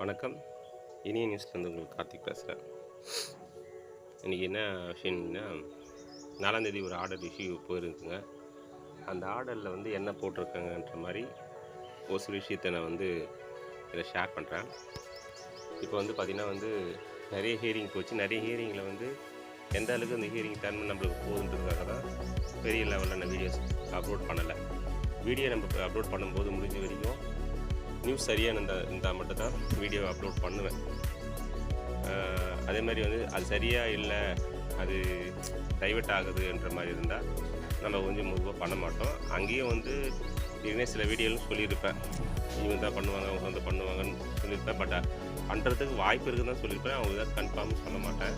வணக்கம். இனிய நியூஸ்லேருந்து உங்களுக்கு கார்த்திக் பேசுகிறேன் இன்றைக்கி என்ன விஷயம்னா நாலாந்தேதி ஒரு ஆர்டர் இஷ்யூ போயிருக்குங்க. அந்த ஆர்டரில் வந்து என்ன போட்டிருக்காங்கன்ற மாதிரி ஒரு சில விஷயத்தை நான் வந்து இதில் ஷேர் பண்ணுறேன் இப்போ வந்து பார்த்திங்கன்னா வந்து நிறைய ஹியரிங் போச்சு. நிறைய ஹியரிங்கில் வந்து எந்த அளவுக்கு அந்த ஹியரிங் டர்ன் நம்மளுக்கு போகுதுன்றதுக்காக தான் பெரிய லெவலில் நான் வீடியோஸ் அப்லோட் பண்ணலை. வீடியோ நம்ம அப்லோட் பண்ணும்போது முடிஞ்ச வரைக்கும் நியூஸ் சரியாக இருந்தால் இருந்தால் மட்டும் தான் வீடியோ அப்லோட் பண்ணுவேன் அதே மாதிரி வந்து அது சரியாக இல்லை அது டைவெர்ட் ஆகுதுன்ற மாதிரி இருந்தால் நம்ம கொஞ்சம் முழுவாக பண்ண மாட்டோம். அங்கேயும் வந்து ஏற்கனவே சில வீடியோலும் சொல்லியிருப்பேன். இவங்க தான் பண்ணுவாங்க அவங்க வந்து பண்ணுவாங்கன்னு சொல்லியிருப்பேன். பட் பண்ணுறதுக்கு வாய்ப்பு இருக்குதுன்னு தான் சொல்லியிருப்பேன். அவங்க தான் கன்ஃபார்ம் சொல்ல மாட்டேன்.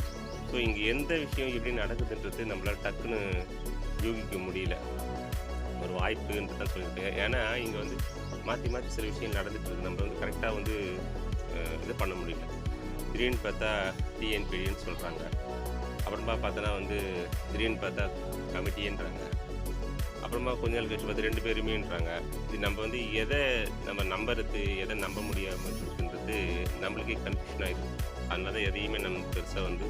ஸோ இங்கே எந்த விஷயம் எப்படி நடக்குதுன்றது நம்மளால் டக்குன்னு யூகிக்க முடியல. ஒரு வாய்ப்புன்றது தான் சொல்லியிருக்கேன் ஏன்னா இங்கே வந்து மாற்றி மாற்றி சில விஷயம் நடந்துட்டு இருக்கு. நம்ம வந்து கரெக்டாக வந்து இது பண்ண முடியல. திடீர்னு பார்த்தா டிஎன்பிடின்னு சொல்கிறாங்க அப்புறமா பார்த்தோன்னா வந்து திடீர்னு பார்த்தா கமிட்டின்றாங்க. அப்புறமா கொஞ்ச நாள் கழிச்சு பார்த்து ரெண்டு பேருமேன்றாங்க. இது நம்ம வந்து எதை நம்ம நம்புறது எதை நம்ப முடியாமல் இருக்குன்றது நம்மளுக்கே கன்ஃபியூஷன் ஆகிடும் அதனால தான் எதையுமே நம்ம பெருசாக வந்து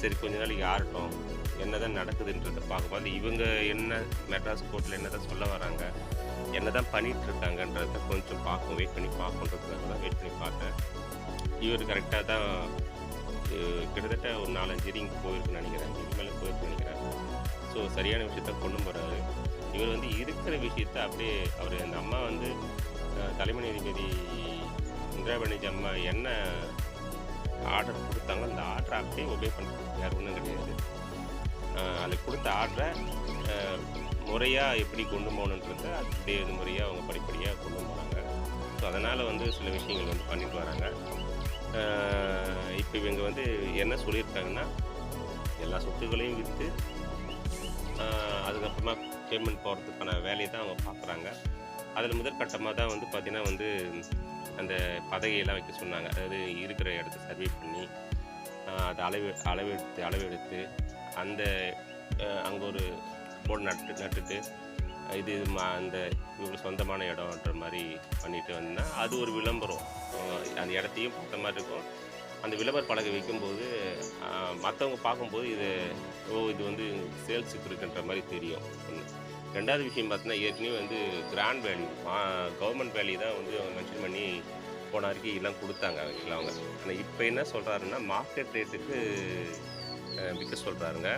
சரி கொஞ்ச நாளைக்கு ஆறட்டும் என்னதான் நடக்குதுன்றத நடக்குதுன்றதை பார்க்கும்போது இவங்க என்ன மெட்ராஸ் கோர்ட்டில் என்னதான் சொல்ல வராங்க என்னதான் பண்ணிட்டு இருக்காங்கன்றத கொஞ்சம் பார்க்கும் வெயிட் பண்ணி பார்க்கணுன்றதுக்காக தான் வெயிட் பண்ணி பார்த்தேன். இவர் கரெக்டாக தான் கிட்டத்தட்ட ஒரு நாலஞ்சு ரிங் போயிருக்குன்னு நினைக்கிறேன். இதுக்கு மேலே போயிருக்குன்னு நினைக்கிறேன். ஸோ சரியான விஷயத்த கொண்டு போகிறாரு இவர் வந்து இருக்கிற விஷயத்த அப்படியே அவர் அந்த அம்மா வந்து தலைமை நீதிபதி இந்திரா பானர்ஜி அம்மா என்ன ஆர்டர் கொடுத்தாங்க அந்த ஆர்டரை அப்படியே ஒபே பண்ணுறது வேறு ஒன்றும் கிடையாது. அந்த கொடுத்த ஆர்டரை முறையாக எப்படி கொண்டு போகணுன்றத அப்படியே இது முறையாக அவங்க படிப்படியாக கொண்டு போகிறாங்க ஸோ அதனால் வந்து சில விஷயங்கள் வந்து பண்ணிட்டு வராங்க. இப்போ இவங்க வந்து என்ன சொல்லியிருக்காங்கன்னா எல்லா சொத்துக்களையும் விற்று அதுக்கப்புறமா பேமெண்ட் போகிறதுக்கான வேலையை தான் அவங்க பார்க்குறாங்க. அதில் முதற்கட்டமாக தான் வந்து பார்த்திங்கன்னா வந்து அந்த பதகையெல்லாம் வைக்க சொன்னாங்க. அதாவது இருக்கிற இடத்த சர்வே பண்ணி அதை அளவு அளவெடுத்து அளவெடுத்து அந்த அங்கே ஒரு போர்டு நட்டு நட்டுட்டு இது அந்த இவங்க சொந்தமான இடம்ன்ற மாதிரி பண்ணிட்டு வந்தா அது ஒரு விளம்பரம். அந்த இடத்தையும் பார்த்த மாதிரி இருக்கும். அந்த விளம்பர பலகை வைக்கும்போது மற்றவங்க பார்க்கும்போது இது ஓ இது வந்து சேல்ஸுக்கு இருக்குன்ற மாதிரி தெரியும். ஒன்று ரெண்டாவது விஷயம் பார்த்தீங்கன்னா ஏற்கனவே வந்து கிராண்ட் வேல்யூ கவர்மெண்ட் வேல்யூ தான் வந்து அவங்க மென்ஷன் பண்ணி போன வரைக்கும் எல்லாம் கொடுத்தாங்க அவங்க. ஆனால் இப்போ என்ன சொல்கிறாருன்னா மார்க்கெட் ரேட்டுக்கு விற்க சொல்கிறாருங்க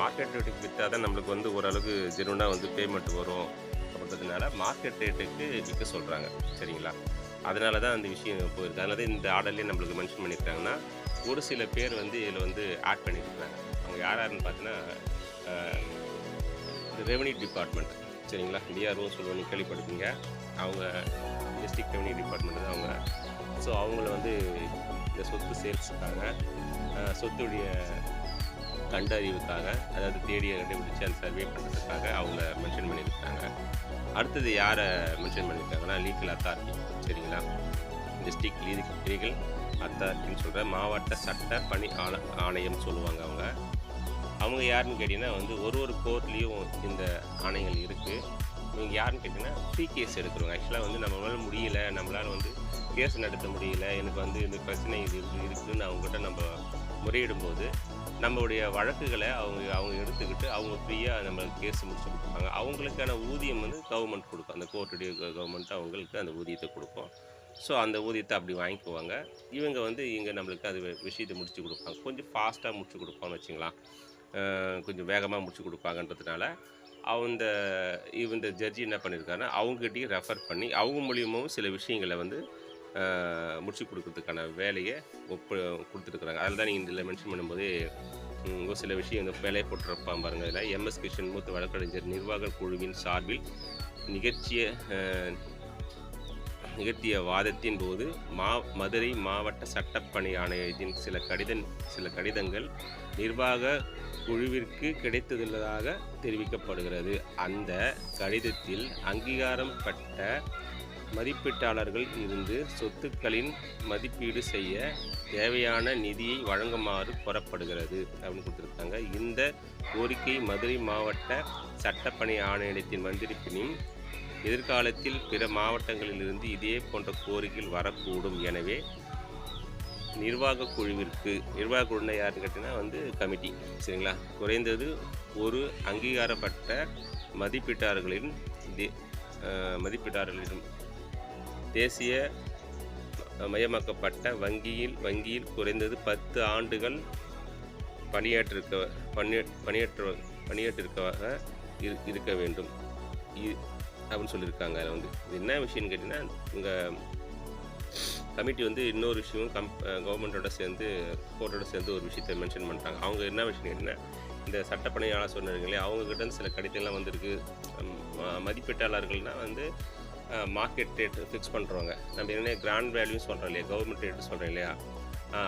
மார்க்கெட் ரேட்டுக்கு விற்றா தான் நம்மளுக்கு வந்து ஓரளவுக்கு ஜெனுவனாக வந்து பேமெண்ட் வரும் அப்படின்றதுனால மார்க்கெட் ரேட்டுக்கு விற்க சொல்கிறாங்க சரிங்களா? அதனால தான் அந்த விஷயம் போயிருக்கு. அதனால தான் இந்த ஆர்டர்லேயே நம்மளுக்கு மென்ஷன் பண்ணியிருக்காங்கன்னா ஒரு சில பேர் வந்து இதில் வந்து ஆட் பண்ணியிருக்காங்க அவங்க யார் யாருன்னு பார்த்தீங்கன்னா ரெவன்யூ டிபார்ட்மெண்ட் சரிங்களா? டிஆர்ஓ சொல்லுவோம். நீங்கள் கேள்விப்பட்டிருக்கீங்க அவங்க டிஸ்ட்ரிக்ட் ரெவன்யூ டிபார்ட்மெண்ட் தான் அவங்க. ஸோ அவங்கள வந்து இந்த சொத்து சேல்ஸுக்காக சொத்துடைய கண்டறிவுக்காக அதாவது தேடியை கண்டுபிடிச்சி அதை சர்வே பண்ணுறதுக்காக அவங்கள மென்ஷன் பண்ணியிருக்காங்க. அடுத்தது யாரை மென்ஷன் பண்ணியிருக்காங்கன்னா லீகல் அத்தாரிட்டி சரிங்களா? டிஸ்ட்ரிக்ட் லீகல் அத்தாரிட்டின்னு சொல்கிற மாவட்ட சட்ட பணி ஆண ஆணையம் சொல்லுவாங்க அவங்க. அவங்க யாருன்னு கேட்டிங்கன்னா வந்து ஒரு ஒரு கோர்ட்லேயும் இந்த ஆணைகள் இருக்குது இவங்க யாருன்னு கேட்டிங்கன்னா ஃப்ரீ கேஸ் எடுக்கிறவங்க. ஆக்சுவலாக வந்து நம்மளால முடியல நம்மளால் வந்து கேஸ் நடத்த முடியல எனக்கு வந்து இந்த பிரச்சனை இது இது இருக்குதுன்னு அவங்ககிட்ட நம்ம முறையிடும்போது நம்மளுடைய வழக்குகளை அவங்க அவங்க எடுத்துக்கிட்டு அவங்க ஃப்ரீயாக நம்ம கேஸ் முடிச்சு கொடுப்பாங்க. அவங்களுக்கான ஊதியம் வந்து கவர்மெண்ட் கொடுக்கும். அந்த கோர்ட்டுடைய கவர்மெண்ட் அவங்களுக்கு அந்த ஊதியத்தை கொடுக்கும். ஸோ அந்த ஊதியத்தை அப்படி வாங்கிக்குவாங்க. இவங்க வந்து இங்கே நம்மளுக்கு அது விஷயத்தை முடிச்சு கொடுப்பாங்க. கொஞ்சம் ஃபாஸ்ட்டாக முடிச்சு கொடுப்பான்னு வச்சுங்களேன். கொஞ்சம் வேகமாக முடிச்சு கொடுப்பாங்கன்றதுனால அந்த இந்த ஜட்ஜி என்ன பண்ணியிருக்காருன்னா அவங்ககிட்டையும் ரெஃபர் பண்ணி அவங்க மூலியமாகவும் சில விஷயங்களை வந்து முடிச்சு கொடுக்கறதுக்கான வேலையை ஒப்பு கொடுத்துருக்குறாங்க. அதில் தான் நீங்கள் இதில் மென்ஷன் பண்ணும்போது ஒரு சில விஷயம் இந்த வேலையை போட்டிருப்பான் பாருங்கள் இதில். எம்எஸ் கிருஷ்ணன் மூத்த வழக்கறிஞர் நிர்வாக குழுவின் சார்பில் நிகழ்ச்சிய நிகழ்த்திய வாதத்தின் போது மா மதுரை மாவட்ட சட்டப்பணி ஆணையத்தின் சில கடிதம் சில கடிதங்கள் நிர்வாக குழுவிற்கு கிடைத்துள்ளதாக தெரிவிக்கப்படுகிறது. அந்த கடிதத்தில் அங்கீகாரம் பெற்ற மதிப்பீட்டாளர்கள் இருந்து சொத்துக்களின் மதிப்பீடு செய்ய தேவையான நிதியை வழங்குமாறு கோரப்படுகிறது அப்படின்னு கொடுத்துருக்காங்க. இந்த கோரிக்கை மதுரை மாவட்ட சட்டப்பணி ஆணையத்தின் வந்திருப்பினும் எதிர்காலத்தில் பிற மாவட்டங்களிலிருந்து இதே போன்ற கோரிக்கைகள் வரக்கூடும். எனவே நிர்வாக குழுவிற்கு நிர்வாக குழுனா யாருன்னு கேட்டிங்கன்னா வந்து கமிட்டி சரிங்களா? குறைந்தது ஒரு அங்கீகாரப்பட்ட மதிப்பீட்டாளர்களின் மதிப்பீட்டாளர்களிடம் தேசிய மயமாக்கப்பட்ட வங்கியில் வங்கியில் குறைந்தது பத்து ஆண்டுகள் பணியாற்றிருக்க பணிய பணியாற்ற பணியாற்றிருக்கவாக இரு இருக்க வேண்டும். இ- அப்படின்னு சொல்லியிருக்காங்க. அதில் வந்து இது என்ன விஷயம்னு கேட்டிங்கன்னா உங்கள் கமிட்டி வந்து இன்னொரு விஷயமும் கம் கவர்மெண்ட்டோட சேர்ந்து கோர்ட்டோட சேர்ந்து ஒரு விஷயத்தை மென்ஷன் பண்ணுறாங்க அவங்க என்ன விஷயம் கேட்டிங்கன்னா இந்த சட்டப்பணியாளர் சொன்னாங்களே அவங்கக்கிட்ட சில கடிதம்லாம் வந்திருக்கு. ம- மதிப்பீட்டாளர்கள்னால் வந்து மார்க்கெட் ரேட் ஃபிக்ஸ் பண்ணுறவங்க நம்ம என்ன கிராண்ட் வேல்யூன்னு சொல்கிறோம் இல்லையா? கவர்மெண்ட் ரேட் சொல்கிறோம் இல்லையா?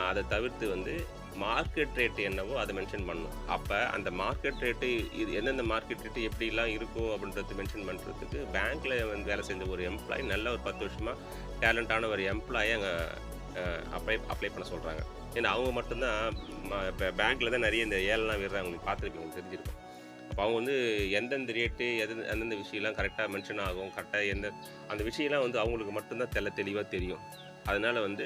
அதை தவிர்த்து வந்து மார்க்கெட் ரேட்டு என்னவோ அதை மென்ஷன் பண்ணணும். அப்போ அந்த மார்க்கெட் ரேட்டு இது எந்தெந்த மார்க்கெட் ரேட்டு எப்படிலாம் இருக்கும் அப்படின்றது மென்ஷன் பண்ணுறதுக்கு பேங்க்கில் வந்து வேலை செஞ்ச ஒரு எம்ப்ளாயி நல்ல ஒரு பத்து வருஷமாக டேலண்டான ஒரு எம்ப்ளாயி அங்கே அப்ளை அப்ளை பண்ண சொல்கிறாங்க ஏன்னா அவங்க மட்டும்தான் இப்போ பேங்க்கில் தான் நிறைய இந்த ஏழெல்லாம் விடுறாங்க. உங்களுக்கு பார்த்துருப்பீங்க உங்களுக்கு தெரிஞ்சிருக்கும். அப்போ அவங்க வந்து எந்தெந்த ரேட்டு எது எந்தெந்த விஷயம்லாம் கரெக்டாக மென்ஷன் ஆகும் கரெக்டாக எந்த அந்த விஷயம்லாம் வந்து அவங்களுக்கு மட்டும்தான் தெல்ல தெளிவாக தெரியும். அதனால் வந்து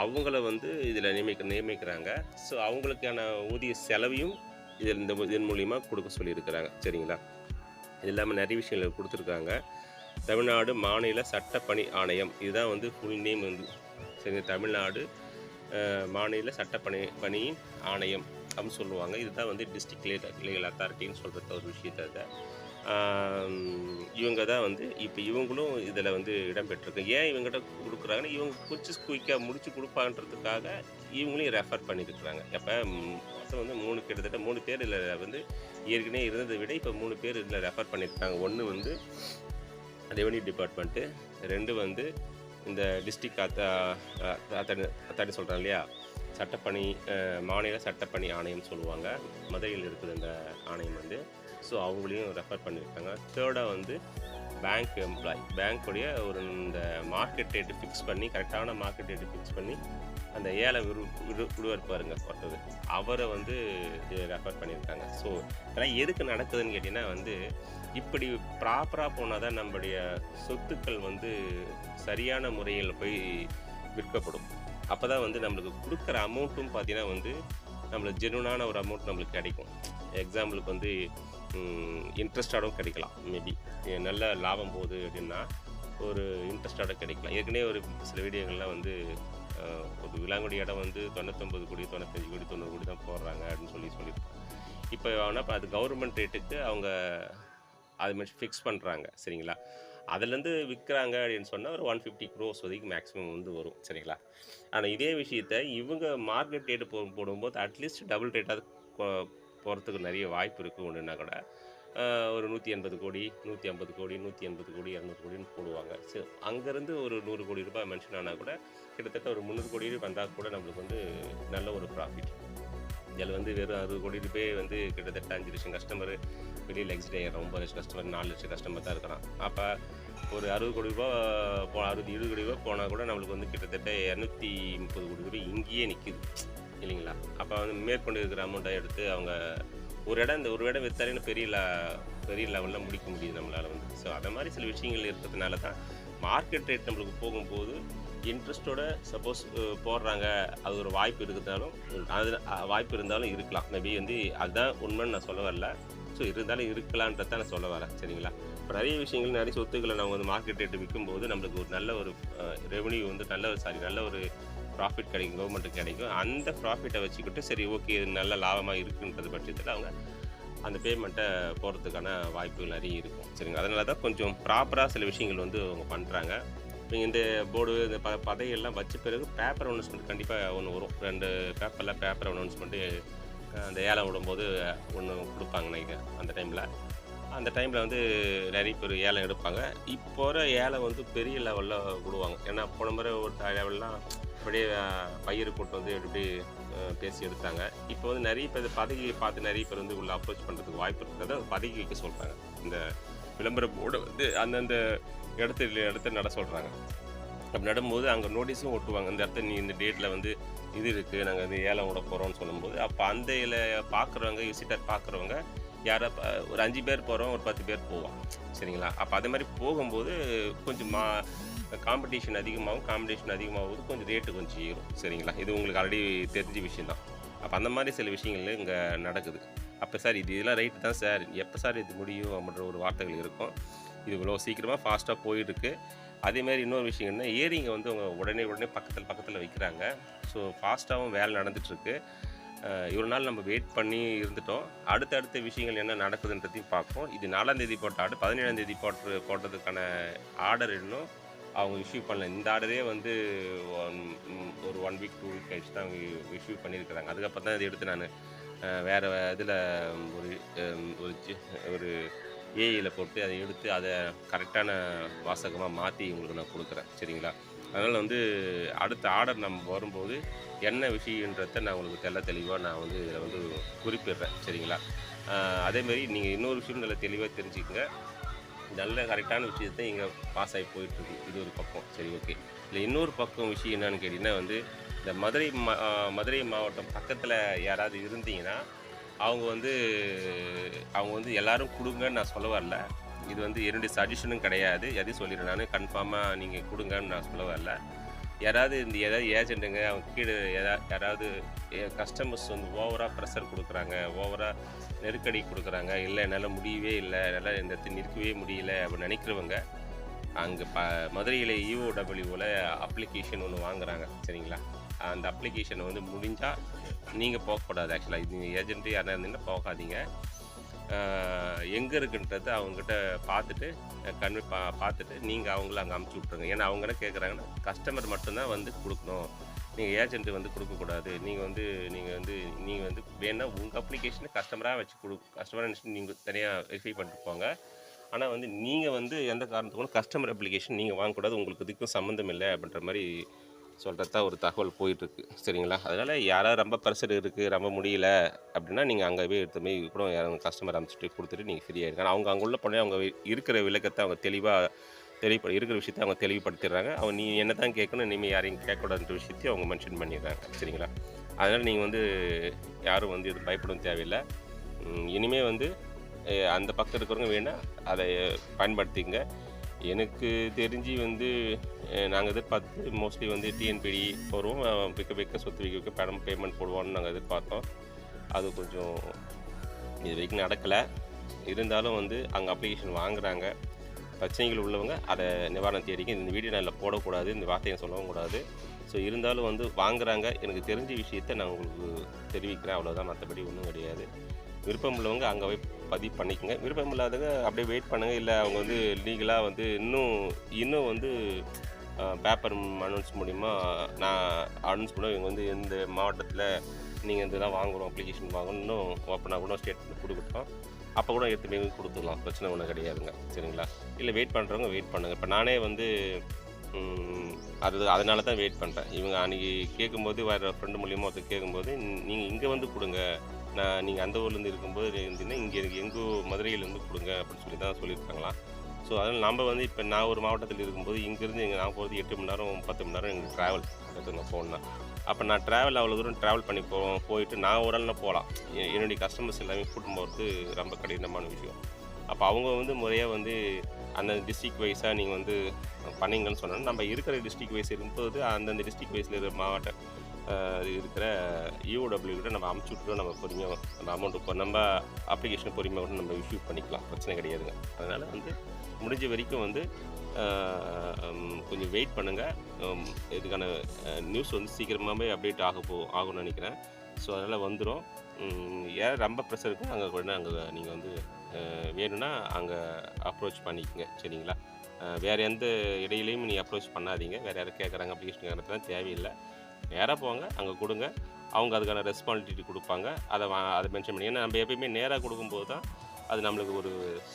அவங்கள வந்து இதில் நியமிக்க நியமிக்கிறாங்க. ஸோ அவங்களுக்கான ஊதிய செலவையும் இதில் இந்த இதன் மூலிமா கொடுக்க சொல்லியிருக்கிறாங்க. சரிங்களா? இது இல்லாமல் நிறைய விஷயங்கள் கொடுத்துருக்காங்க. தமிழ்நாடு மாநில சட்டப்பணி ஆணையம் இதுதான் வந்து ஃபுல் நேம் வந்து சரி தமிழ்நாடு மாநில சட்டப்பணி பணியின் ஆணையம். அப்படின்னு சொல்லுவாங்க. இதுதான் வந்து டிஸ்ட்ரிக்ட் லீகல் லீகல் அத்தாரிட்டின்னு சொல்கிறது ஒரு விஷயத்தை அதை. இவங்க தான் வந்து இப்போ இவங்களும் இதில் வந்து இடம்பெற்றிருக்கு ஏன் இவங்ககிட்ட கொடுக்குறாங்கன்னா இவங்க கொஞ்சம் குயிக்காக முடிச்சு கொடுப்பாங்கன்றதுக்காக இவங்களையும் ரெஃபர் பண்ணியிருக்கிறாங்க எப்போ மொத்தம் வந்து மூணு கிட்டத்தட்ட மூணு பேர் இதில் வந்து ஏற்கனவே இருந்ததை விட இப்போ மூணு பேர் இதில் ரெஃபர் பண்ணியிருக்காங்க ஒன்று வந்து ரெவன்யூ டிபார்ட்மெண்ட்டு ரெண்டு வந்து இந்த டிஸ்ட்ரிக்ட் அத்தா அத்தாடி அத்தாடி சொல்கிறேன் இல்லையா? சட்டப்பணி மாநில சட்டப்பணி ஆணையம் சொல்லுவாங்க. மதுரையில் இருக்குது இந்த ஆணையம் வந்து. ஸோ அவங்களையும் ரெஃபர் பண்ணியிருக்காங்க. தேர்டாக வந்து பேங்க் எம்ப்ளாய் பேங்க்குடைய ஒரு இந்த மார்க்கெட் ரேட்டு ஃபிக்ஸ் பண்ணி கரெக்டான மார்க்கெட் ரேட்டு ஃபிக்ஸ் பண்ணி அந்த ஏழை விரு விடு விடுவார் பாருங்க ஒருத்தர். அவரை வந்து ரெஃபர் பண்ணியிருக்காங்க. ஸோ இதெல்லாம் எதுக்கு நடக்குதுன்னு கேட்டிங்கன்னா வந்து இப்படி ப்ராப்பராக போனால் தான் நம்மளுடைய சொத்துக்கள் வந்து சரியான முறையில் போய் விற்கப்படும். அப்போ தான் வந்து நம்மளுக்கு கொடுக்குற அமௌண்ட்டும் பார்த்தீங்கன்னா வந்து நம்மளுக்கு ஜெனுவனான ஒரு அமௌண்ட் நம்மளுக்கு கிடைக்கும். எக்ஸாம்பிளுக்கு வந்து இன்ட்ரெஸ்டாகவும் கிடைக்கலாம் மேபி நல்ல லாபம் போகுது அப்படின்னா ஒரு இன்ட்ரெஸ்டாக கிடைக்கலாம். ஏற்கனவே ஒரு சில வீடியோக்கள்லாம் வந்து ஒரு விலாங்குடி இடம் வந்து தொண்ணூத்தொம்பது கோடி தொண்ணூத்தஞ்சு கோடி தொண்ணூறு கோடி தான் போடுறாங்க அப்படின்னு சொல்லி சொல்லியிருக்காங்க. இப்போ ஆனால் இப்போ அது கவர்மெண்ட் ரேட்டுக்கு அவங்க அது மாதிரி ஃபிக்ஸ் பண்ணுறாங்க சரிங்களா? அதுலேருந்து விற்கிறாங்க அப்படின்னு சொன்னால் ஒரு ஒன் ஃபிஃப்டி க்ரோஸ் வரைக்கும் மேக்ஸிமம் வந்து வரும் சரிங்களா? ஆனால் இதே விஷயத்த இவங்க மார்க்கெட் ரேட்டு போ போடும்போது அட்லீஸ்ட் டபுள் ரேட்டாவது போகிறதுக்கு நிறைய வாய்ப்பு இருக்குது ஒன்றுனா கூட ஒரு நூற்றி எண்பது கோடி நூற்றி ஐம்பது கோடி நூற்றி எண்பது கோடி இரநூறு கோடின்னு போடுவாங்க. ஸோ அங்கேருந்து ஒரு நூறு கோடி ரூபாய் மென்ஷன் ஆனால் கூட கிட்டத்தட்ட ஒரு முந்நூறு கோடி வந்தால் கூட நம்மளுக்கு வந்து நல்ல ஒரு ப்ராஃபிட் இதில் வந்து வெறும் அறுபது கோடி ரூபாய் வந்து கிட்டத்தட்ட அஞ்சு லட்சம் கஸ்டமர் பெரிய எக்ஸிட் ஆகிடும் ஒம்பது லட்சம் கஸ்டமர் நாலு லட்சம் கஸ்டமர் தான் இருக்கிறான் அப்போ ஒரு அறுபது கோடி ரூபா போ அறுபது இருபது கோடி ரூபா போனால் கூட நம்மளுக்கு வந்து கிட்டத்தட்ட இரநூத்தி முப்பது கோடி ரூபாய் இங்கேயே நிற்கிது இல்லைங்களா? அப்போ வந்து மேற்கொண்டு இருக்கிற அமௌண்ட்டை எடுத்து அவங்க ஒரு இடம் இந்த ஒரு இடம் விற்றாலே பெரிய ல- பெரிய லெவலில் முடிக்க முடியுது நம்மளால் வந்து. ஸோ அதை மாதிரி சில விஷயங்கள் இருக்கிறதுனால தான் மார்க்கெட் ரேட் நம்மளுக்கு போகும்போது இன்ட்ரெஸ்ட்டோட சப்போஸ் போடுறாங்க. அது ஒரு வாய்ப்பு இருக்கிறதாலும் அது வாய்ப்பு இருந்தாலும் இருக்கலாம். மேபி வந்து அதுதான் உண்மைன்னு நான் சொல்ல வரல. ஸோ இருந்தாலும் இருக்கலான்றத நான் சொல்ல வரேன் சரிங்களா? இப்போ நிறைய விஷயங்கள் நிறைய சொத்துக்களை நம்ம வந்து மார்க்கெட் ரேட்டு விற்கும்போது நம்மளுக்கு ஒரு நல்ல ஒரு ரெவன்யூ வந்து நல்ல ஒரு சாரி நல்ல ஒரு ப்ராஃபிட் கிடைக்கும் கவர்மெண்ட்டுக்கு கிடைக்கும். அந்த ப்ராஃபிட்டை வச்சுக்கிட்டு சரி ஓகே இது நல்ல லாபமாக இருக்குன்றது பட்சத்தில் அவங்க அந்த பேமெண்ட்டை போகிறதுக்கான வாய்ப்புகள் நிறைய இருக்கும் சரிங்களா? அதனால தான் கொஞ்சம் ப்ராப்பராக சில விஷயங்கள் வந்து அவங்க பண்ணுறாங்க நீங்கள் இந்த போர்டு இந்த ப பதையெல்லாம் வச்ச பிறகு பேப்பர் அனௌன்ஸ்மெண்ட் கண்டிப்பாக ஒன்று வரும். ரெண்டு பேப்பரில் பேப்பர் அனௌன்ஸ்மெண்ட்டு அந்த ஏலம் விடும்போது ஒன்று கொடுப்பாங்க நினைக்கிறேன் அந்த டைமில் அந்த டைமில் வந்து நிறைய பேர் ஏலம் எடுப்பாங்க. இப்போ வர ஏலம் வந்து பெரிய லெவலில் விடுவாங்க. ஏன்னா போன முறை ஒரு லெவல்லாம் அப்படியே பயிர் போட்டு வந்து எப்படி பேசி எடுத்தாங்க. இப்போ வந்து நிறைய பேர் பதவியை பார்த்து நிறைய பேர் வந்து உள்ள அப்ரோச் பண்ணுறதுக்கு வாய்ப்பு இருக்கிறத பதவி வைக்க சொல்கிறாங்க இந்த விளம்பர போர்டு வந்து அந்தந்த இடத்துல இடத்த நட சொல்கிறாங்க அப்படி நடும்போது அங்கே நோட்டீஸும் ஓட்டுவாங்க இந்த இடத்த நீ இந்த டேட்டில் வந்து இது இருக்குது நாங்கள் வந்து ஏலம் விட போகிறோம்னு சொல்லும்போது அப்போ அந்த இதில் பார்க்குறவங்க விசிட்டர் பார்க்குறவங்க யாரோ ஒரு அஞ்சு பேர் போகிறோம் ஒரு பத்து பேர் போவோம். சரிங்களா? அப்போ அதே மாதிரி போகும்போது கொஞ்சம் மா காம்படிஷன் அதிகமாகும் காம்படிஷன் அதிகமாகும்போது கொஞ்சம் ரேட்டு கொஞ்சம் ஏறும். சரிங்களா? இது உங்களுக்கு ஆல்ரெடி தெரிஞ்ச விஷயந்தான் அப்போ அந்த மாதிரி சில விஷயங்கள் இங்கே நடக்குது. அப்போ சார் இது இதெல்லாம் ரைட்டு தான் சார். எப்போ சார் இது முடியும் அப்படின்ற ஒரு வார்த்தைகள் இருக்கும். இது இவ்வளோ சீக்கிரமாக ஃபாஸ்ட்டாக போயிட்டுருக்கு. அதேமாதிரி இன்னொரு விஷயம் என்ன ஏரிங்க வந்து அவங்க உடனே உடனே பக்கத்தில் பக்கத்தில் வைக்கிறாங்க. ஸோ ஃபாஸ்ட்டாகவும் வேலை நடந்துகிட்ருக்கு இவ்வளோ நாள் நம்ம வெயிட் பண்ணி இருந்துட்டோம். அடுத்தடுத்த விஷயங்கள் என்ன நடக்குதுன்றதையும் பார்ப்போம். இது நாலாந்தேதி போட்ட ஆர்டர் பதினேழாந்தேதி போட்டு போட்டதுக்கான ஆர்டர் இன்னும் அவங்க இஷ்யூ பண்ணல. இந்த ஆர்டரே வந்து ஒன் ஒரு ஒன் வீக் டூ வீக் கழிச்சு தான் அவங்க இஷ்யூ பண்ணியிருக்கிறாங்க. அதுக்கப்புறம் தான் இதை எடுத்து நான் வேறு இதில் ஒரு ஒரு ஏஐயில் போட்டு அதை எடுத்து அதை கரெக்டான வாசகமாக மாற்றி உங்களுக்கு நான் கொடுக்குறேன். சரிங்களா? அதனால் வந்து அடுத்த ஆர்டர் நம்ம வரும்போது என்ன விஷயன்றத நான் உங்களுக்கு தெள்ள தெளிவாக நான் வந்து இதில் வந்து குறிப்பிடுறேன். சரிங்களா? அதேமாரி நீங்கள் இன்னொரு விஷயம் நல்லா தெளிவாக தெரிஞ்சுக்கங்க. நல்ல கரெக்டான விஷயத்தை இங்கே பாஸ் ஆகி போயிட்டுருக்கு இது ஒரு பக்கம். சரி ஓகே இல்லை இன்னொரு பக்கம் விஷயம் என்னன்னு கேட்டிங்கன்னா வந்து இந்த மதுரை மா மதுரை மாவட்டம் பக்கத்தில் யாராவது இருந்தீங்கன்னா அவங்க வந்து அவங்க வந்து எல்லாரும் கொடுங்கன்னு நான் சொல்ல வரல. இது வந்து என்னுடைய சஜஷனும் கிடையாது. எதையும் சொல்லிடுறேன். நான் கன்ஃபார்மாக நீங்கள் கொடுங்கன்னு நான் சொல்ல வரல. யாராவது இந்த ஏதாவது ஏஜெண்ட்டுங்க அவங்க கீழே எதா யாராவது கஸ்டமர்ஸ் வந்து ஓவராக ப்ரெஷர் கொடுக்குறாங்க ஓவராக நெருக்கடி கொடுக்குறாங்க. இல்லை என்னால் முடியவே இல்லை என்னால் இந்த இடத்துல நிற்கவே முடியல அப்படின்னு நினைக்கிறவங்க அங்கே ப மதுரையில் இஓடபிள்யூவில் அப்ளிகேஷன் ஒன்று வாங்குறாங்க. சரிங்களா? அந்த அப்ளிகேஷனை வந்து முடிஞ்சால் நீங்கள் போகக்கூடாது. ஆக்சுவலாக இது ஏஜென்ட்டு யாராக இருந்தீங்கன்னா போகாதீங்க. எங்கே இருக்குன்றது அவங்ககிட்ட பார்த்துட்டு கன்வே பா பார்த்துட்டு நீங்கள் அவங்கள அங்கே அமுச்சு விட்ருங்க ஏன்னா அவங்க என்ன கேட்குறாங்கன்னா கஸ்டமர் மட்டும்தான் வந்து கொடுக்கணும். நீங்கள் ஏஜென்ட்டு வந்து கொடுக்கக்கூடாது. நீங்கள் வந்து நீங்கள் வந்து நீங்கள் வந்து வேணால் உங்கள் அப்ளிகேஷனை கஸ்டமராக வச்சு கொடு கஸ்டமராக நினச்சி நீங்கள் தனியாக வெரிஃபை பண்ணிட்டு போங்க. ஆனால் வந்து நீங்கள் வந்து எந்த காரணத்துக்கும் கஸ்டமர் அப்ளிகேஷன் நீங்கள் வாங்கக்கூடாது. உங்களுக்கு இதுக்கும் சம்மந்தம் இல்லை அப்படின்ற மாதிரி சொல்கிறது தான் ஒரு தகவல் போயிட்டுருக்கு. சரிங்களா? அதனால் யாராவது ரொம்ப ப்ரெஷர் இருக்குது ரொம்ப முடியல அப்படின்னா நீங்கள் அங்கே போய் எடுத்து போய் கூட யாரும் கஸ்டமர் அனுப்பிச்சிட்டு கொடுத்துட்டு நீங்கள் ஃப்ரீயாக இருக்காங்க அவங்க அங்கே உள்ள போனே அவங்க இருக்கிற விளக்கத்தை அவங்க தெளிவாக தெளிவு இருக்கிற விஷயத்தை அவங்க தெளிவுபடுத்திடுறாங்க. அவங்க நீ என்ன தான் கேட்கணும் இனிமேல் யாரையும் கேட்கக்கூடாதுன்ற விஷயத்தையும் அவங்க மென்ஷன் பண்ணிடுறாங்க. சரிங்களா? அதனால் நீங்கள் வந்து யாரும் வந்து இது பயப்படவும் தேவையில்லை. இனிமேல் வந்து அந்த பக்கம் இருக்கிறவங்க வேணால் அதை பயன்படுத்திங்க எனக்கு தெரிஞ்சு வந்து நாங்கள் எதிர்பார்த்து மோஸ்ட்லி வந்து டிஎன்பிடி போடுவோம். விற்க விற்க சொத்து விற்க விற்க பணம் பேமெண்ட் போடுவோம்னு நாங்கள் எதிர்பார்த்தோம். அது கொஞ்சம் இது வரைக்கும் நடக்கலை. இருந்தாலும் வந்து அங்கே அப்ளிகேஷன் வாங்குறாங்க. பிரச்சனைகள் உள்ளவங்க அதை நிவாரணம் தேடிக்க இந்த வீடியோ நான் போடக்கூடாது இந்த வார்த்தையை சொல்லவும் கூடாது. ஸோ இருந்தாலும் வந்து வாங்குறாங்க. எனக்கு தெரிஞ்ச விஷயத்தை நான் உங்களுக்கு தெரிவிக்கிறேன். அவ்வளோதான் மற்றபடி ஒன்றும் கிடையாது. விருப்பம் உள்ளவங்க அங்கே போய் பதிவு பண்ணிக்கோங்க. விருப்பம் இல்லாதவங்க அப்படியே வெயிட் பண்ணுங்கள் இல்லை அவங்க வந்து லீகலாக வந்து இன்னும் இன்னும் வந்து பேப்பர் அனௌன்ஸ் மூலிமா நான் அனௌன்ஸ் பண்ண இவங்க வந்து எந்த மாவட்டத்தில் நீங்கள் இதெல்லாம் வாங்குகிறோம் அப்ளிகேஷன் வாங்கணும் இன்னும் ஓப்பனாக கூட ஸ்டேட்மெண்ட் கொடுக்கட்டும். அப்போ கூட எடுத்து போய் கொடுத்துக்கலாம் பிரச்சனை ஒன்றும் கிடையாதுங்க. சரிங்களா? இல்லை வெயிட் பண்ணுறவங்க வெயிட் பண்ணுங்கள் இப்போ நானே வந்து அது அதனால தான் வெயிட் பண்ணுறேன் இவங்க அன்றைக்கி கேட்கும்போது வேறு ஃப்ரெண்டு மூலியமாக ஒருத்தர் கேட்கும்போது நீங்கள் இங்கே வந்து கொடுங்க. நான் நீங்கள் அந்த ஊர்லேருந்து இருக்கும்போது இருந்தீங்கன்னா இங்கே எங்கள் மதுரையிலேருந்து கொடுங்க அப்படின்னு சொல்லி தான் சொல்லியிருக்காங்களாம். ஸோ அதனால் நம்ம வந்து இப்போ நான் ஒரு மாவட்டத்தில் இருக்கும்போது இங்கேருந்து எங்கள் நான் போகிறது எட்டு மணி நேரம் பத்து மணி நேரம் எங்களுக்கு ட்ராவல் எடுத்துங்க போகணுன்னா அப்போ நான் ட்ராவல் அவ்வளோ தூரம் ட்ராவல் பண்ணி போ போயிட்டு நான் ஒரு ஆள்னா போகலாம். என்னுடைய கஸ்டமர்ஸ் எல்லாமே கூட்டிட்டு போகிறது ரொம்ப கடினமான விஷயம். அப்போ அவங்க வந்து முறையாக வந்து அந்த டிஸ்ட்ரிக் வைஸாக நீங்கள் வந்து பண்ணிங்கன்னு சொன்னால் நம்ம இருக்கிற டிஸ்ட்ரிக் வைஸ் இருக்கும்போது அந்தந்த டிஸ்ட்ரிக் வைஸில் இருக்கிற மாவட்ட இருக்கிற யூடபிள்யூ கிட்ட நம்ம அமுச்சு விட்டுட்டு நம்ம பொறுமையாக நம்ம அமௌண்ட் இப்போ நம்ம அப்ளிகேஷன் பொறுமையாக கூட நம்ம இஷ்யூ பண்ணிக்கலாம். பிரச்சனை கிடையாதுங்க. அதனால் வந்து முடிஞ்ச வரைக்கும் வந்து கொஞ்சம் வெயிட் பண்ணுங்கள் இதுக்கான நியூஸ் வந்து சீக்கிரமாகவே அப்டேட் ஆக போ ஆகும்னு நினைக்கிறேன். ஸோ அதனால் வந்துடும் யார் ரொம்ப ப்ரெஷர் இருக்கோ அங்கே கூட அங்கே நீங்கள் வந்து வேணும்னா அங்கே அப்ரோச் பண்ணிக்கோங்க. சரிங்களா? வேறு எந்த இடையிலையும் நீங்கள் அப்ரோச் பண்ணாதீங்க. வேறு யாரும் கேட்குறாங்க அப்ளிகேஷன் கேட்குறதுலாம் தேவையில்லை. நேராக போங்க அங்கே கொடுங்க. அவங்க அதுக்கான ரெஸ்பான்சிபிலிட்டி கொடுப்பாங்க. அதை அதை மென்ஷன் பண்ணி ஏன்னா நம்ம எப்பயுமே நேராக கொடுக்கும்போது தான் அது நம்மளுக்கு ஒரு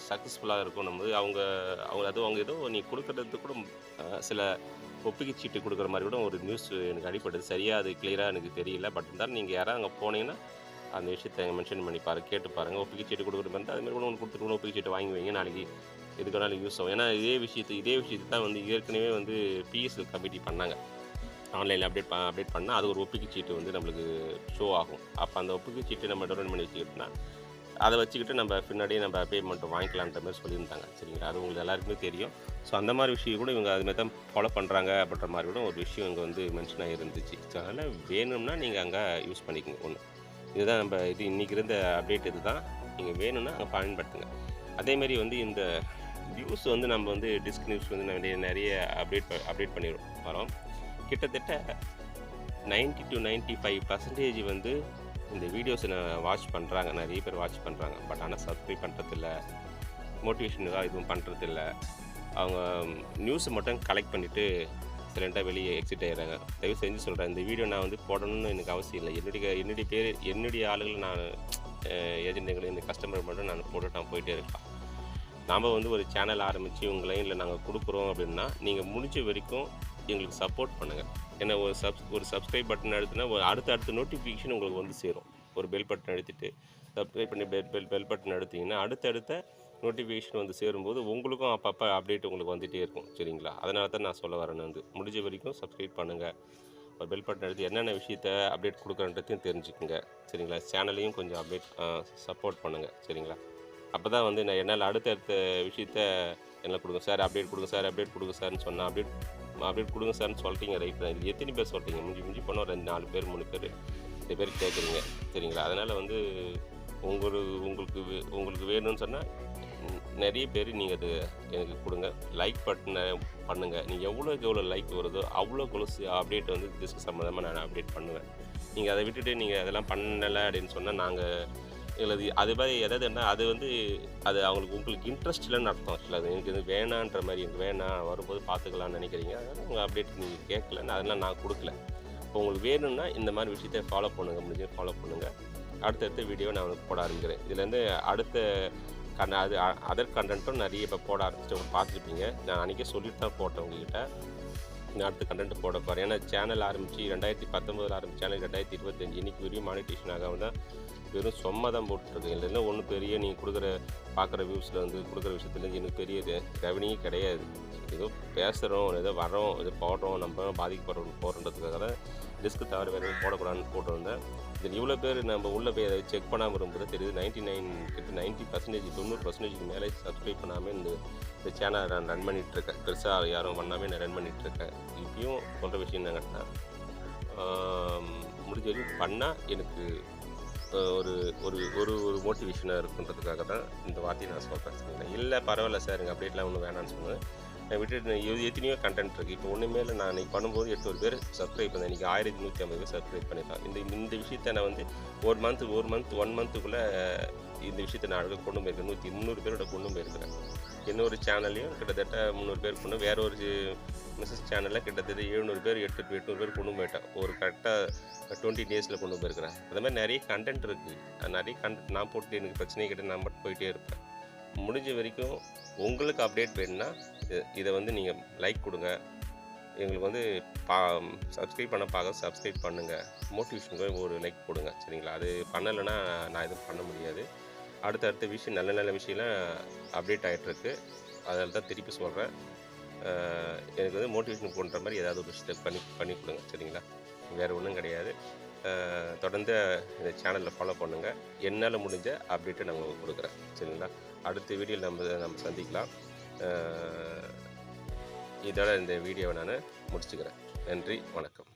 சக்ஸஸ்ஃபுல்லாக இருக்கும். நம்ம அவங்க அவங்க அது அவங்க ஏதோ நீ கொடுக்குறதுக்கு கூட சில ஒப்புகை சீட்டு கொடுக்குற மாதிரி கூட ஒரு நியூஸ் எனக்கு அடிப்படுது சரியாக அது கிளியராக எனக்கு தெரியல. பட் இருந்தாலும் நீங்கள் யாராவது அங்கே போனீங்கன்னா அந்த விஷயத்தை மென்ஷன் பண்ணி பாரு கேட்டு பாருங்கள் ஒப்புகை சீட்டு கொடுக்குற மாதிரி அதுமாதிரி அது மாதிரி கூட ஒன்று கொடுத்துட்டு கூட ஒப்புகை சீட்டு வாங்கி வைங்க. நாளைக்கு எதுக்கானாலும் யூஸ் ஆகும். ஏன்னா இதே விஷயத்து இதே விஷயத்தை தான் வந்து ஏற்கனவே வந்து பிஎஸ்எல் கமிட்டி பண்ணாங்க. ஆன்லைனில் அப்டேட் அப்டேட் பண்ணால் அது ஒரு ஒப்புகை சீட்டு வந்து நம்மளுக்கு ஷோ ஆகும். அப்போ அந்த ஒப்புகை சீட்டு நம்ம டவுன்லோட் பண்ணி வச்சுக்கிட்டோம்னா அதை வச்சுக்கிட்டு நம்ம பின்னாடியே நம்ம பேமெண்ட் வாங்கிக்கலான்ற மாதிரி சொல்லியிருந்தாங்க. சரிங்களா? அது உங்களுக்கு எல்லாருக்குமே தெரியும். ஸோ அந்த மாதிரி விஷயம் கூட இவங்க அதுமாதிரி தான் ஃபாலோ பண்ணுறாங்க அப்படின்ற மாதிரி கூட ஒரு விஷயம் இங்கே வந்து மென்ஷன் ஆகிருந்துச்சு ஸோ அதனால் வேணும்னா நீங்கள் அங்கே யூஸ் பண்ணிக்கோங்க. ஒன்று இதுதான் நம்ம இது இன்றைக்கி இருந்த அப்டேட் இது தான் நீங்கள் வேணும்னா அங்கே பயன்படுத்துங்க. அதேமாரி வந்து இந்த நியூஸ் வந்து நம்ம வந்து டிஸ்க் நியூஸ் வந்து நிறைய நிறைய அப்டேட் அப்டேட் பண்ணிடுவோம் வரோம். கிட்டத்தட்ட 90 டு 95% ஃபைவ் பர்சன்டேஜ் வந்து இந்த வீடியோஸை நான் வாட்ச் பண்ணுறாங்க நிறைய பேர் வாட்ச் பண்ணுறாங்க பட் ஆனால் சப்ஸ்கிரைப் பண்ணுறதில்ல மோட்டிவேஷனுக்காக எதுவும் பண்ணுறதில்ல அவங்க நியூஸை மட்டும் கலெக்ட் பண்ணிவிட்டு சைலண்ட்டாக வெளியே எக்ஸிட் ஆகிடுறாங்க தயவு செஞ்சு சொல்கிறேன் இந்த வீடியோ நான் வந்து போடணும்னு எனக்கு அவசியம் இல்லை. என்னுடைய என்னுடைய பேர் என்னுடைய ஆளுகள் நான் ஏஜென்ட்டுகளை இந்த கஸ்டமர் மட்டும் நான் போட்டு நான் போயிட்டே இருக்கலாம். நாம் வந்து ஒரு சேனல் ஆரம்பித்து உங்கள் லைனில் நாங்கள் கொடுக்குறோம் அப்படின்னா நீங்கள் முடிஞ்ச வரைக்கும் எங்களுக்கு சப்போர்ட் பண்ணுங்கள் ஏன்னா ஒரு சப் ஒரு சப்ஸ்கிரைப் பட்டன் அழுத்தினா ஒரு அடுத்த அடுத்த நோட்டிஃபிகேஷன் உங்களுக்கு வந்து சேரும். ஒரு பெல் பட்டன் அழுத்திட்டு சப்ஸ்கிரைப் பண்ணி பெல் பெல் பெல் பட்டன் அழுத்திங்கன்னா அடுத்தடுத்த நோட்டிஃபிகேஷன் வந்து சேரும்போது உங்களுக்கும் அப்பப்போ அப்டேட் உங்களுக்கு வந்துகிட்டே இருக்கும். சரிங்களா? அதனால தான் நான் சொல்ல வரேன் வந்து முடிஞ்ச வரைக்கும் சப்ஸ்கிரைப் பண்ணுங்கள் ஒரு பெல் பட்டன் அழுத்தி என்னென்ன விஷயத்த அப்டேட் கொடுக்குறன்றதையும் தெரிஞ்சுக்குங்க. சரிங்களா? சேனலையும் கொஞ்சம் அப்டேட் சப்போர்ட் பண்ணுங்கள் சரிங்களா? அப்போ தான் வந்து நான் என்னால் அடுத்தடுத்த விஷயத்த என்ன கொடுங்க. சார் அப்டேட் கொடுங்க சார் அப்டேட் கொடுங்க சார்னு சொன்னால் அப்டேட் அப்டேட் கொடுங்க சார்னு சொல்லிட்டீங்க ரைட் தான். இது எத்தனை பேர் சொல்கிறீங்க முடிஞ்சு முடிஞ்சு போனால் ரெண்டு நாலு பேர் மூணு பேர் ரெண்டு பேர் கேட்குறீங்க சரிங்களா அதனால் வந்து உங்களுக்கு உங்களுக்கு வே- உங்களுக்கு வேணும்னு சொன்னால் நிறைய பேர் நீங்கள் அது எனக்கு கொடுங்க. லைக் பட்டனை பண்ணுங்கள் நீங்கள் எவ்வளோக்கு எவ்வளோ லைக் வருதோ அவ்வளோக்கு எவ்வளோ அப்டேட் வந்து டிஸ்க் சம்மந்தமாக நான் அப்டேட் பண்ணுவேன். நீங்கள் அதை விட்டுட்டு நீங்கள் அதெல்லாம் பண்ணலை அப்படின்னு சொன்னால் நாங்கள் எழுதி அது மாதிரி எதாவது என்ன அது வந்து அது அவங்களுக்கு உங்களுக்கு இன்ட்ரெஸ்ட் இல்லைன்னு அர்த்தம். ஆக்சுவலாக அது எனக்கு இது வேணான்ற மாதிரி எனக்கு வேணாம் வரும்போது பார்த்துக்கலாம்னு நினைக்கிறீங்க. அதனால் உங்கள் அப்டேட் நீங்கள் கேட்கலன்னு அதெல்லாம் நான் கொடுக்கல. இப்போ உங்களுக்கு வேணும்னா இந்த மாதிரி விஷயத்தை ஃபாலோ பண்ணுங்கள் முடிஞ்சு ஃபாலோ பண்ணுங்கள் அடுத்தடுத்த வீடியோ நான் உங்களுக்கு போட ஆரம்பிக்கிறேன். இதுலேருந்து அடுத்த கண்ட அது அதர் கண்டென்ட்டும் நிறைய இப்போ போட ஆரம்பிச்சிட்டு பார்த்துருப்பீங்க. நான் அன்றைக்கே சொல்லிட்டு தான் போட்டேன் உங்ககிட்ட. நான் அடுத்த கண்டென்ட் போட போகிறேன் ஏன்னா சேனல் ஆரம்பித்து ரெண்டாயிரத்தி பத்தொம்போதில் ஆரம்பிச்ச சேனல் ரெண்டாயிரத்தி இருபத்தஞ்சு. இன்றைக்கி வரையும் மானிட்டேஷன் ஆகாமல் தான் வெறும் சும்மா தான் போட்டுருக்கு இல்லைன்னா ஒன்றும் பெரிய நீங்கள் கொடுக்குற பார்க்குற வியூஸில் வந்து கொடுக்குற விஷயத்துலேருந்து எனக்கு பெரிய ரெவன்யூ கிடையாது. ஏதோ பேசுகிறோம் ஏதோ வரோம் ஏதோ போடுறோம் நம்ம பாதிக்கப்படுறோம் போகிறோன்றதுக்காக தான் டிஸ்க்கு தவிர வேறு எதுவும் போடக்கூடாதுன்னு போட்டிருந்தேன். இதில் இது இவ்வளோ பேர் நம்ம உள்ளே போய் அதை செக் பண்ணாமல் இருக்கும்போது தெரியுது நைன்ட்டி நைன் கிட்ட நைன்ட்டி பர்சன்டேஜ் தொண்ணூறு பர்சன்டேஜ்க்கு மேலே சப்ஸ்கிரைப் பண்ணாமல் இந்த இந்த சேனலை நான் ரன் பண்ணிகிட்ருக்கேன் பெருசாக யாரும் பண்ணாமல் நான் ரன் பண்ணிகிட்ருக்கேன் இப்பயும் சொல்கிற விஷயம் என்ன கேட்டேன் முடிஞ்ச வரைக்கும் பண்ணால் எனக்கு ஒரு ஒரு ஒரு ஒரு மோட்டிவேஷனாக இருக்குன்றதுக்காக தான் இந்த வார்த்தையை நான் சொல்கிறேன் இல்லை பரவாயில்ல சார் எங்கள் அப்டேட்லாம் ஒன்றும் வேணாம்னு சொன்னேன் நான் விட்டுட்டு எத்தனையோ கண்டென்ட் இருக்குது இப்போ ஒன்றுமே இல்லை நான் இன்னைக்கு பண்ணும்போது எட்டு பேர் சப்ஸ்கிரைப் பண்ணேன் இன்றைக்கி ஆயிரத்தி நூற்றி ஐம்பது பேர் சப்ஸ்கிரைப் பண்ணியிருக்காங்க. இந்த இந்த விஷயத்தை நான் வந்து ஒரு மந்த் ஒரு மந்த் ஒன் மந்த்துக்குள்ளே இந்த விஷயத்தை நான் அழகாக கொண்டு போயிருக்கேன். நூற்றி முந்நூறு பேரோட கொண்டு போயிருக்கிறேன். இன்னொரு சேனல்லையும் கிட்டத்தட்ட முந்நூறு பேர் கொண்டு வேற ஒரு மிஸ்ஸஸ் சேனலில் கிட்டத்தட்ட எழுநூறு பேர் எட்டு எட்நூறு பேர் கொண்டு போயிட்டேன் ஒரு கரெக்டாக டுவெண்ட்டி டேஸில் கொண்டு போயிருக்கிறேன் அது மாதிரி நிறைய கண்டென்ட் இருக்குது நிறைய கண்டென்ட் நான் போட்டு எனக்கு பிரச்சனையே கிட்ட நான் மட்டும் போயிட்டே இருப்பேன். முடிஞ்ச வரைக்கும் உங்களுக்கு அப்டேட் வேணும்னா இதை வந்து நீங்கள் லைக் கொடுங்க. எங்களுக்கு வந்து பா சப்ஸ்கிரைப் பண்ண பார்க்க சப்ஸ்கிரைப் பண்ணுங்கள் மோட்டிவேஷனுக்கு ஒரு லைக் கொடுங்க. சரிங்களா? அது பண்ணலைன்னா நான் எதுவும் பண்ண முடியாது. அடுத்தடுத்த விஷயம் நல்ல நல்ல விஷயம்லாம் அப்டேட் ஆகிட்டுருக்கு அதில் தான் திருப்பி சொல்கிறேன் எனக்கு வந்து மோட்டிவேஷன் பண்ணுற மாதிரி ஏதாவது ஒரு விஷயத்தை பண்ணி பண்ணி கொடுங்க சரிங்களா? வேறு ஒன்றும் கிடையாது. தொடர்ந்து இந்த சேனலில் ஃபாலோ பண்ணுங்கள் என்னால் முடிஞ்ச அப்டேட்டை நான் உங்களுக்கு கொடுக்குறேன் சரிங்களா? அடுத்த வீடியோவில் நம்ம நம்ம சந்திக்கலாம். இதோட இந்த வீடியோவை நான் முடிச்சுக்கிறேன். நன்றி வணக்கம்.